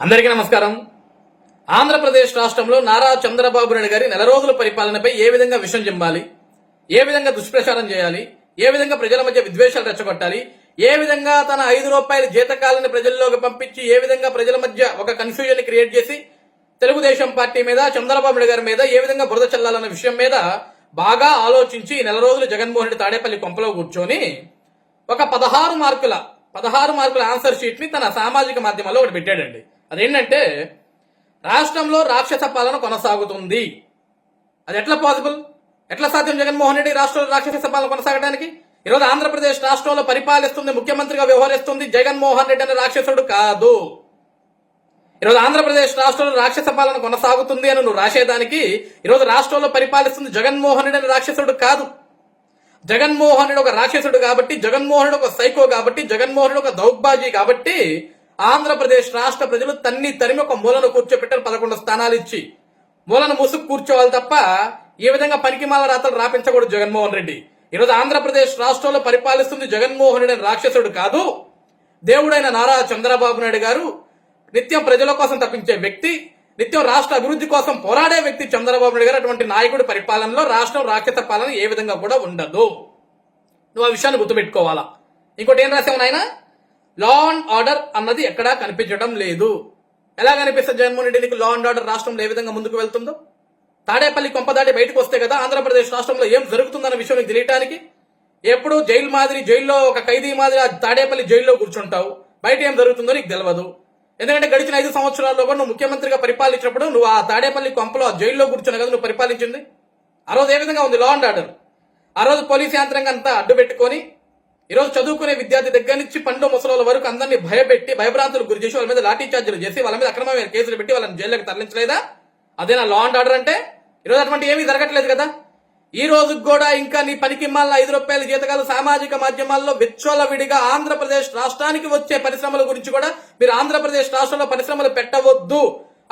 అందరికీ నమస్కారం. ఆంధ్రప్రదేశ్ రాష్ట్రంలో నారా చంద్రబాబు నాయుడు గారి నెల రోజుల పరిపాలనపై ఏ విధంగా విషయం చెంబాలి ఏ విధంగా దుష్ప్రచారం చేయాలి? ఏ విధంగా ప్రజల మధ్య విద్వేషాలు రెచ్చగొట్టాలి? ఏ విధంగా తన ఐదు రూపాయల జీతకాలని ప్రజల్లోకి పంపించి ఏ విధంగా ప్రజల మధ్య ఒక కన్ఫ్యూజన్ క్రియేట్ చేసి తెలుగుదేశం పార్టీ మీద చంద్రబాబు నాయుడు గారి మీద ఏ విధంగా బురద చల్లాలన్న విషయం మీద బాగా ఆలోచించి నెల రోజులు జగన్మోహన్ రెడ్డి తాడేపల్లి కొంపలో కూర్చొని ఒక పదహారు మార్కుల పదహారు మార్కుల ఆన్సర్ షీట్ని తన సామాజిక మాధ్యమాల్లో ఒకటి పెట్టాడండి. అదేంటంటే రాష్ట్రంలో రాక్షస పాలన కొనసాగుతుంది. అది ఎట్లా పాసిబుల్? ఎట్లా సాధ్యం? జగన్మోహన్ రెడ్డి రాష్ట్రంలో రాక్షస పాలన కొనసాగడానికి ఈరోజు ఆంధ్రప్రదేశ్ రాష్ట్రంలో పరిపాలిస్తుంది ముఖ్యమంత్రిగా వ్యవహరిస్తుంది జగన్మోహన్ రెడ్డి అనే రాక్షసుడు కాదు. ఈరోజు ఆంధ్రప్రదేశ్ రాష్ట్రంలో రాక్షస పాలన కొనసాగుతుంది అని నువ్వు రాసేదానికి ఈరోజు రాష్ట్రంలో పరిపాలిస్తుంది జగన్మోహన్ రెడ్డి అనే రాక్షసుడు కాదు. జగన్మోహన్ రెడ్డి ఒక రాక్షసుడు కాబట్టి జగన్మోహన్ రెడ్డి ఒక సైకో కాబట్టి జగన్మోహన్ రెడ్డి ఒక దౌర్బాజీ కాబట్టి ఆంధ్రప్రదేశ్ రాష్ట్ర ప్రజలు తన్ని తరిమి ఒక మూలను కూర్చోపెట్టారు పదకొండు స్థానాలు ఇచ్చి మూలను ముసుగు కూర్చోవాలి తప్ప ఈ విధంగా పనికిమాల రాతలు రాపించకూడదు జగన్మోహన్ రెడ్డి. ఈరోజు ఆంధ్రప్రదేశ్ రాష్ట్రంలో పరిపాలిస్తుంది జగన్మోహన్ రెడ్డి రాక్షసుడు కాదు. దేవుడైన నారా చంద్రబాబు నాయుడు గారు నిత్యం ప్రజల కోసం తప్పించే వ్యక్తి నిత్యం రాష్ట్ర అభివృద్ధి కోసం పోరాడే వ్యక్తి చంద్రబాబు నాయుడు గారు. అటువంటి నాయకుడి పరిపాలనలో రాష్ట్రం రాక్షస పాలన ఏ విధంగా కూడా ఉండదు. నువ్వు ఆ విషయాన్ని గుర్తుపెట్టుకోవాలా? ఇంకోటి ఏం రాసావు నాయన? లా అండ్ ఆర్డర్ అన్నది ఎక్కడా కనిపించడం లేదు. ఎలా కనిపిస్తుంది జగన్మోహన్ రెడ్డికి లా అండ్ ఆర్డర్ రాష్ట్రంలో ఏ విధంగా ముందుకు వెళ్తుందో? తాడేపల్లి కొంపదాటి బయటకు వస్తే కదా ఆంధ్రప్రదేశ్ రాష్ట్రంలో ఏం జరుగుతుందన్న విషయం నీకు తెలియటానికి? ఎప్పుడు జైలు మాదిరి జైల్లో ఒక ఖైదీ మాదిరి ఆ తాడేపల్లి జైల్లో కూర్చుంటావు. బయట ఏం జరుగుతుందో నీకు తెలియదు ఎందుకంటే గడిచిన ఐదు సంవత్సరాల్లో కూడా నువ్వు ముఖ్యమంత్రిగా పరిపాలించినప్పుడు నువ్వు ఆ తాడేపల్లి కొంపలో ఆ జైల్లో కూర్చున్న కదా నువ్వు పరిపాలించింది? ఆ రోజు ఏ విధంగా ఉంది లా అండ్ ఆర్డర్ ఆ రోజు పోలీస్ యంత్రాంగం అంతా అడ్డు పెట్టుకొని ఈరోజు చదువుకునే విద్యార్థి దగ్గర నుంచి పండు ముసలి వరకు అందరినీ భయపెట్టి భయభ్రాంతులు గురి చేసి వాళ్ళ మీద లాఠీ ఛార్జీలు చేసి వాళ్ళ మీద అక్రమమైన కేసులు పెట్టి వాళ్ళని జైల్లోకి తరలించలేదా? అదేనా లా అండ్ ఆర్డర్ అంటే? ఈరోజు అటువంటి ఏమీ జరగట్లేదు కదా? ఈ రోజు కూడా ఇంకా నీ పనికి మళ్ళా ఐదు రూపాయల జీతకాలు సామాజిక మాధ్యమాల్లో విచ్చోల విడిగా ఆంధ్రప్రదేశ్ రాష్ట్రానికి వచ్చే పరిశ్రమల గురించి కూడా మీరు ఆంధ్రప్రదేశ్ రాష్ట్రంలో పరిశ్రమలు పెట్టవద్దు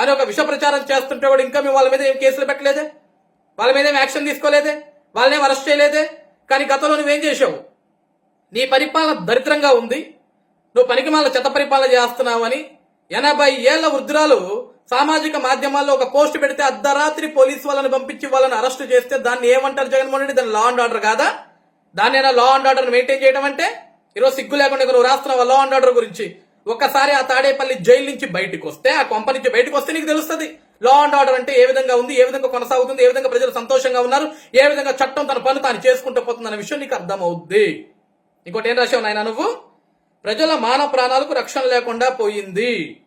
అని ఒక విష ప్రచారం చేస్తుంటే కూడా ఇంకా మేము వాళ్ళ మీద ఏం కేసులు పెట్టలేదే? వాళ్ళ మీద ఏం యాక్షన్ తీసుకోలేదే? వాళ్ళని ఏం అరెస్ట్ చేయలేదే? కానీ గతంలో నువ్వేం చేసావు? నీ పరిపాలన దరిద్రంగా ఉంది. నువ్వు పనికిమాల చెత్త పరిపాలన చేస్తున్నావని ఎనభై ఏళ్ళ వృద్ధురాలు సామాజిక మాధ్యమాల్లో ఒక పోస్ట్ పెడితే అర్ధరాత్రి పోలీసు వాళ్ళని పంపించి వాళ్ళని అరెస్ట్ చేస్తే దాన్ని ఏమంటారు జగన్మోహన్ రెడ్డి? దాన్ని లా అండ్ ఆర్డర్ కాదా? దాన్ని లా అండ్ ఆర్డర్ మెయింటైన్ చేయడం అంటే ఈరోజు సిగ్గు లేకుండా నువ్వు రాస్తున్నావు లా అండ్ ఆర్డర్ గురించి? ఒక్కసారి ఆ తాడేపల్లి జైలు నుంచి బయటకు వస్తే ఆ కొంప నుంచి బయటకు వస్తే నీకు తెలుస్తుంది. లా అండ్ ఆర్డర్ అంటే ఏ విధంగా ఉంది ఏ విధంగా కొనసాగుతుంది ఏ విధంగా ప్రజలు సంతోషంగా ఉన్నారు ఏ విధంగా చట్టం తన పని తాను చేసుకుంటూ పోతుంది అనే విషయం నీకు అర్థమవుద్ది. ఇంకోటి ఏం రాసావు నాయన నువ్వు? ప్రజల మానవ ప్రాణాలకు రక్షణ లేకుండా పోయింది.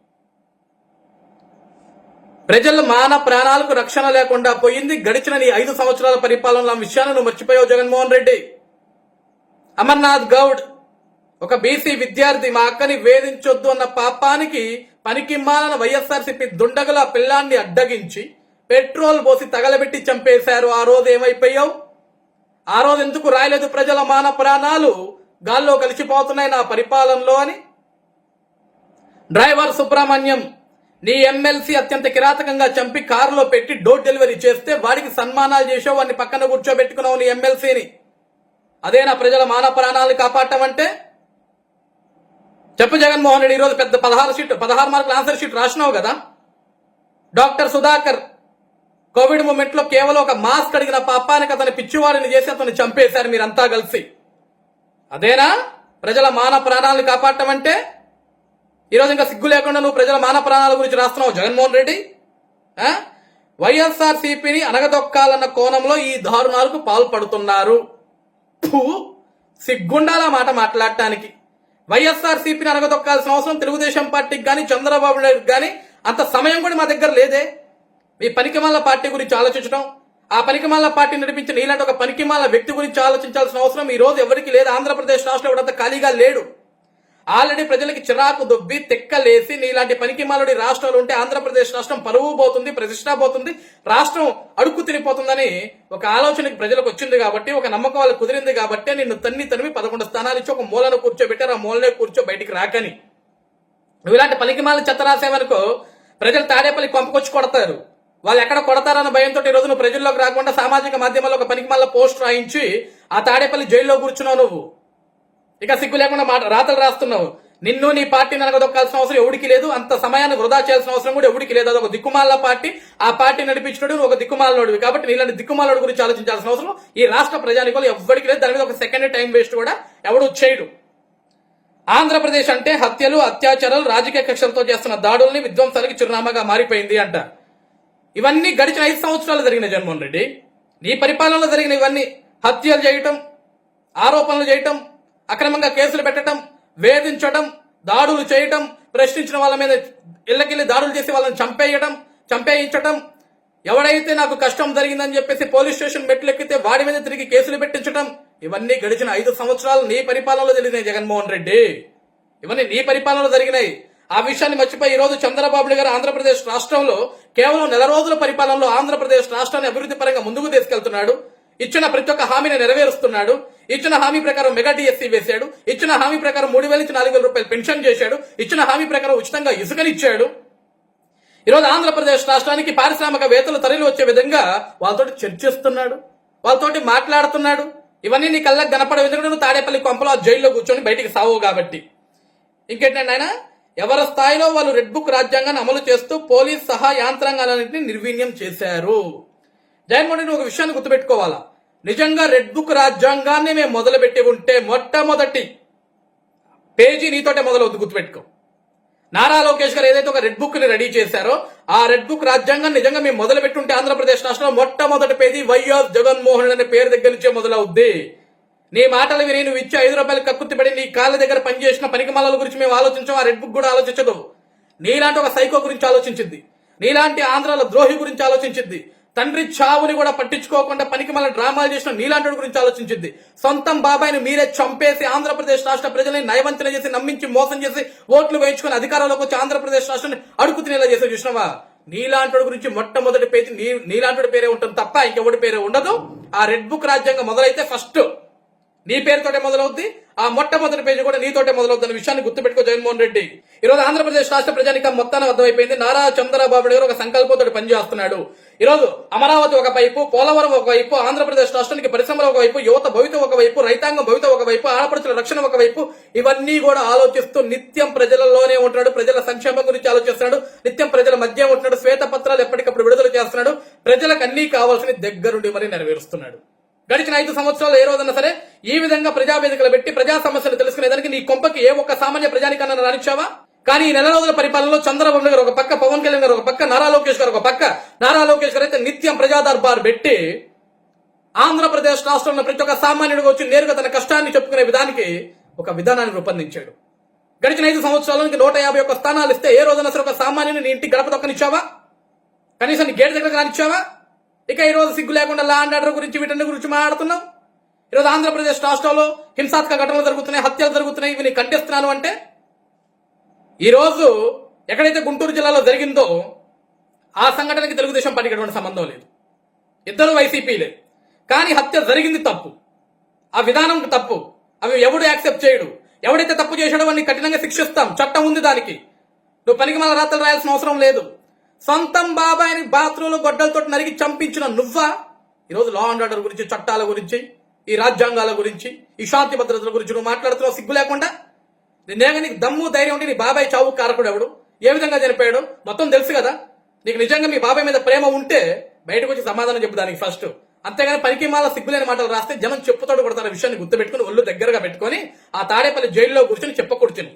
ప్రజల మాన ప్రాణాలకు రక్షణ లేకుండా పోయింది. గడిచిన నీ ఐదు సంవత్సరాల పరిపాలన విషయాన్ని నువ్వు మర్చిపోయావు జగన్మోహన్ రెడ్డి. అమర్నాథ్ గౌడ్ ఒక బీసీ విద్యార్థి మా అక్కని వేధించొద్దు అన్న పాపానికి పనికిమ్మాలన వైఎస్ఆర్సీపీ దుండగుల పిల్లాన్ని అడ్డగించి పెట్రోల్ పోసి తగలబెట్టి చంపేశారు. ఆ రోజు ఏమైపోయావు? ఆ రోజు ఎందుకు రాయలేదు ప్రజల మాన ప్రాణాలు? గాల్లో కలిసిపోతున్నాయి నా పరిపాలనలో అని. డ్రైవర్ సుబ్రహ్మణ్యం నీ ఎమ్మెల్సీ అత్యంత కిరాతకంగా చంపి కారులో పెట్టి డోర్ డెలివరీ చేస్తే వాడికి సన్మానాలు చేసావు వాడిని పక్కన కూర్చోబెట్టుకున్నావు నీ ఎమ్మెల్సీని. అదే నా ప్రజల మాన ప్రాణాలను కాపాడటం అంటే చెప్పు జగన్మోహన్ రెడ్డి ఈరోజు పెద్ద పదహారు షీట్ పదహారు మార్కుల ఆన్సర్ షీట్ రాసినావు కదా? డాక్టర్ సుధాకర్ కోవిడ్ మూమెంట్లో కేవలం ఒక మాస్క్ అడిగిన పాపానికి అతని పిచ్చివాడిని చేసి అతను చంపేశారు మీరంతా కలిసి. అదేనా? ప్రజల మాన ప్రాణాలను కాపాడటం అంటే ఈరోజు ఇంకా సిగ్గు లేకుండా నువ్వు ప్రజల మాన ప్రాణాల గురించి రాస్తున్నావు జగన్మోహన్ రెడ్డి. వైఎస్ఆర్ సిపిని అనగదొక్కాలన్న కోణంలో ఈ దారుణాలకు పాల్పడుతున్నారు. సిగ్గుండాల మాట మాట్లాడటానికి. వైఎస్ఆర్ సిపిని అనగదొక్కాల్సిన అవసరం తెలుగుదేశం పార్టీకి కానీ చంద్రబాబు నాయుడు కానీ అంత సమయం కూడా మా దగ్గర లేదే. మీ పనికి పార్టీ గురించి ఆలోచించడం ఆ పనికిమాల పార్టీ నడిపించిన నీలాంటి ఒక పనికిమాల వ్యక్తి గురించి ఆలోచించాల్సిన అవసరం ఈ రోజు ఎవరికి లేదు. ఆంధ్రప్రదేశ్ రాష్ట్రంలో ఎవడంతా ఖాళీగా లేడు. ఆల్రెడీ ప్రజలకి చిరాకు దొబ్బి తెక్కలేసి నీలాంటి పనికిమాలుడి రాష్ట్రాలు ఉంటే ఆంధ్రప్రదేశ్ రాష్ట్రం పరువు పోతుంది ప్రతిష్ట పోతుంది రాష్ట్రం అడుక్కు తినిపోతుందని ఒక ఆలోచనకి ప్రజలకు వచ్చింది కాబట్టి ఒక నమ్మకం వాళ్ళు కుదిరింది కాబట్టి నిన్ను తన్ని తనివి పదకొండు స్థానాలు ఇచ్చి ఒక మూలను కూర్చోబెట్టారు. ఆ మూలనే కూర్చో బయటికి రాకని. నువ్వు ఇలాంటి పనికిమాలు చెత్త రాసేవనుకో ప్రజలు తాడేపల్లి పంపుకొచ్చి కొడతారు. వాళ్ళు ఎక్కడ కొడతారన్న భయంతో ఈ రోజు నువ్వు ప్రజల్లోకి రాకుండా సామాజిక మాధ్యమాల్లో ఒక పనికి మళ్ళీ పోస్ట్ రాయించి ఆ తాడేపల్లి జైల్లో కూర్చున్నావు నువ్వు. ఇక సిగ్గు లేకుండా మాట రాతలు రాస్తున్నావు. నిన్ను నీ పార్టీని అనగదొక్కాల్సిన అవసరం ఎవడికి లేదు. అంత సమయాన్ని వృధా చేయాల్సిన అవసరం కూడా ఎవడికి లేదు. అదొక దిక్కుమాల పార్టీ. ఆ పార్టీ నడిపించినడు ఒక దిక్కుమాలనోడివి కాబట్టి నీలాంటి దిక్కుమాలోడి గురించి ఆలోచించాల్సిన అవసరం ఈ రాష్ట్ర ప్రజానికలు ఎవరికి లేదు. దాని మీద ఒక సెకండ్ టైం వేస్ట్ కూడా ఎవడు చేయడు. ఆంధ్రప్రదేశ్ అంటే హత్యలు అత్యాచారాలు రాజకీయ కక్షలతో చేస్తున్న దాడుల్ని విధ్వంసాలకి చిరునామాగా మారిపోయింది అంట. ఇవన్నీ గడిచిన ఐదు సంవత్సరాలు జరిగిన జగన్మోహన్ రెడ్డి. నీ పరిపాలనలో జరిగిన ఇవన్నీ హత్యలు చేయటం ఆరోపణలు చేయటం అక్రమంగా కేసులు పెట్టడం వేధించడం దాడులు చేయటం ప్రశ్నించిన వాళ్ళ మీద ఇళ్ళకెళ్ళి దాడులు చేసి వాళ్ళని చంపేయడం చంపేయించటం ఎవడైతే నాకు కష్టం జరిగిందని చెప్పేసి పోలీస్ స్టేషన్ మెట్లు ఎక్కితే వాడి మీద తిరిగి కేసులు పెట్టించడం ఇవన్నీ గడిచిన ఐదు సంవత్సరాలు నీ పరిపాలనలో జరిగినాయి జగన్మోహన్ రెడ్డి. ఇవన్నీ నీ పరిపాలనలో జరిగినాయి. ఆ విషయాన్ని మర్చిపోయి ఈ రోజు చంద్రబాబు గారు ఆంధ్రప్రదేశ్ రాష్ట్రంలో కేవలం నెల రోజుల పరిపాలనలో ఆంధ్రప్రదేశ్ రాష్ట్రాన్ని అభివృద్ధి పరంగా ముందుకు తీసుకెళ్తున్నాడు. ఇచ్చిన ప్రతి ఒక్క హామీని నెరవేరుస్తున్నాడు. ఇచ్చిన హామీ ప్రకారం మెగా డిఎస్సీ వేశాడు. ఇచ్చిన హామీ ప్రకారం మూడు వేల నుంచి నాలుగు వేల రూపాయలు పెన్షన్ చేశాడు. ఇచ్చిన హామీ ప్రకారం ఉచితంగా ఇసుకనిచ్చాడు. ఈరోజు ఆంధ్రప్రదేశ్ రాష్ట్రానికి పారిశ్రామికవేత్తలు తరలి వచ్చే విధంగా వాళ్ళతోటి చర్చిస్తున్నాడు. వాళ్ళతోటి మాట్లాడుతున్నాడు. ఇవన్నీ నీ కళ్ళకు కనపడే విధంగా నువ్వు తాడేపల్లి కొంపలో జైల్లో కూర్చొని బయటికి సావు కాబట్టి. ఇంకేంటండి ఆయన ఎవరి స్థాయిలో వాళ్ళు రెడ్ బుక్ రాజ్యాంగాన్ని అమలు చేస్తూ పోలీస్ సహా యాంత్రాంగాలన్నింటినీ నిర్వీణ్యం చేశారు. జగన్మోహన్ రెడ్డి ఒక విషయాన్ని గుర్తుపెట్టుకోవాలా? నిజంగా రెడ్ బుక్ రాజ్యాంగాన్ని మేము మొదలుపెట్టి ఉంటే మొట్టమొదటి పేజీ నీతోటే మొదలవుతుంది గుర్తుపెట్టుకో. నారా లోకేష్ గారు ఏదైతే ఒక రెడ్ బుక్ని రెడీ చేశారో ఆ రెడ్ బుక్ రాజ్యాంగం నిజంగా మేము మొదలు ఉంటే ఆంధ్రప్రదేశ్ రాష్ట్రంలో మొట్టమొదటి పేజీ వైఎస్ జగన్మోహన్ అనే పేరు దగ్గర నుంచే మొదలవుద్ది. నీ మాటలు విని నువ్వు ఇచ్చే ఐదు రూపాయలు కక్కుర్తిపడి నీ కాళ్ళ దగ్గర పనిచేసిన పనికిమాల గురించి మేము ఆలోచించాం ఆ రెడ్ బుక్ కూడా ఆలోచించదు. నీలాంటి ఒక సైకో గురించి ఆలోచించింది నీలాంటి ఆంధ్రాల ద్రోహి గురించి ఆలోచించింది తండ్రి చావుని కూడా పట్టించుకోకుండా పనికి మళ్ళీ డ్రామాలు చేసిన నీలాంటి గురించి ఆలోచించింది సొంతం బాబాయిని మీరే చంపేసి ఆంధ్రప్రదేశ్ రాష్ట్ర ప్రజల్ని నయవంచన చేసి నమ్మించి మోసం చేసి ఓట్లు వేయించుకుని అధికారంలోకి వచ్చి ఆంధ్రప్రదేశ్ రాష్ట్రాన్ని అడుగు తినేలా చేసే చూసినవా? నీలాంటి గురించి మొట్టమొదటి పేజీ నీ నీలాంటి పేరే ఉంటుంది తప్ప ఇంకెవడి పేరే ఉండదు. ఆ రెడ్ బుక్ రాజ్యాంగం మొదలైతే ఫస్ట్ నీ పేరుతోటే మొదలవుద్ది ఆ మొట్టమొదటి పేజీ కూడా నీతోటే మొదలవుతున్న విషయాన్ని గుర్తుపెట్టుకో జగన్మోహన్ రెడ్డి. ఈ రోజు ఆంధ్రప్రదేశ్ రాష్ట్ర ప్రజానికం మొత్తాన్ని అర్థమైపోయింది. నారా చంద్రబాబు నాయుడు ఒక సంకల్పంతో పనిచేస్తున్నాడు. ఈ రోజు అమరావతి ఒకవైపు పోలవరం ఒకవైపు ఆంధ్రప్రదేశ్ రాష్ట్రానికి పరిశ్రమలు ఒకవైపు యువత భవిత ఒకవైపు రైతాంగం భవిత ఒకవైపు ఆడపడుచుల రక్షణ ఒకవైపు ఇవన్నీ కూడా ఆలోచిస్తూ నిత్యం ప్రజలలోనే ఉంటున్నాడు. ప్రజల సంక్షేమం గురించి ఆలోచిస్తున్నాడు. నిత్యం ప్రజల మధ్య ఉంటున్నాడు. శ్వేత పత్రాలు ఎప్పటికప్పుడు విడుదల చేస్తున్నాడు. ప్రజలకు అన్ని కావాల్సిన దగ్గరుండి మరి నెరవేరుస్తున్నాడు. గడిచిన ఐదు సంవత్సరాలు ఏ రోజన్నా సరే ఈ విధంగా ప్రజావేదికలు పెట్టి ప్రజా సమస్యలు తెలుసుకునేదానికి నీ కొంపకి ఏ ఒక్క సామాన్య ప్రజానికన్నా రానిచ్చావా? కానీ ఈ నెల రోజుల పరిపాలనలో చంద్రబాబు గారు ఒక పక్క పవన్ కళ్యాణ్ గారు ఒక పక్క నారా లోకేష్ గారు ఒక పక్క. నారా లోకేష్ గారు అయితే నిత్యం ప్రజా దర్బార్ పెట్టి ఆంధ్రప్రదేశ్ రాష్ట్రంలో ప్రతి ఒక్క సామాన్యుడు వచ్చి నేరుగా తన కష్టాన్ని చెప్పుకునే విధానికి ఒక విధానాన్ని రూపొందించాడు. గడిచిన ఐదు సంవత్సరాలకి నూట యాభై ఒక్క స్థానాలు ఇస్తే ఏ రోజున సరే ఒక సామాన్యుని నీ ఇంటి గడప తొక్కనిచ్చావా? కనీసం నీ గేట్ దగ్గర రానిచ్చావా? ఇక ఈ రోజు సిగ్గు లేకుండా ల్యాండ్ ఆర్డర్ గురించి వీటన్ని గురించి మాట్లాడుతున్నాం. ఈరోజు ఆంధ్రప్రదేశ్ రాష్ట్రంలో హింసాత్మక ఘటనలు జరుగుతున్నాయి హత్యలు జరుగుతున్నాయి ఇవి నేను ఖండిస్తున్నాను అంటే ఈరోజు ఎక్కడైతే గుంటూరు జిల్లాలో జరిగిందో ఆ సంఘటనకి తెలుగుదేశం పార్టీకి ఎటువంటి సంబంధం లేదు. ఇద్దరు వైసీపీలే కానీ హత్య జరిగింది తప్పు. ఆ విధానం తప్పు. అవి ఎవడు యాక్సెప్ట్ చేయడు? ఎవడైతే తప్పు చేశాడో వాడిని కఠినంగా శిక్షిస్తాం. చట్టం ఉంది దానికి. నువ్వు పనికి మన రాత్రులు రాయాల్సిన అవసరం లేదు. సొంతం బాబాయిని బాత్రూంలో గొడ్డలతో నరిగి చంపించిన నువ్వా? ఈరోజు లా అండ్ ఆర్డర్ గురించి చట్టాల గురించి ఈ రాజ్యాంగాల గురించి ఈ శాంతి భద్రతల గురించి నువ్వు మాట్లాడుతున్నావు సిగ్గు లేకుండా? నిన్నేగా నీకు దమ్ము ధైర్యం ఉంటే నీ బాబాయ్ చావు కారకుడు ఎవడు? ఏ విధంగా చనిపోయాడు? మొత్తం తెలుసు కదా? నీకు నిజంగా మీ బాబాయ్ మీద ప్రేమ ఉంటే బయటకు వచ్చి సమాధానం చెప్పు దానికి ఫస్ట్ అంతేగాని పనికి మాల సిగ్గులేని మాటలు రాస్తే జనం చెప్పుతాడు కొడతారు విషయాన్ని గుర్తుపెట్టుకుని ఒళ్ళు దగ్గరగా పెట్టుకొని ఆ తాడేపల్లి జైల్లో కూర్చొని చెప్పకూర్చుని.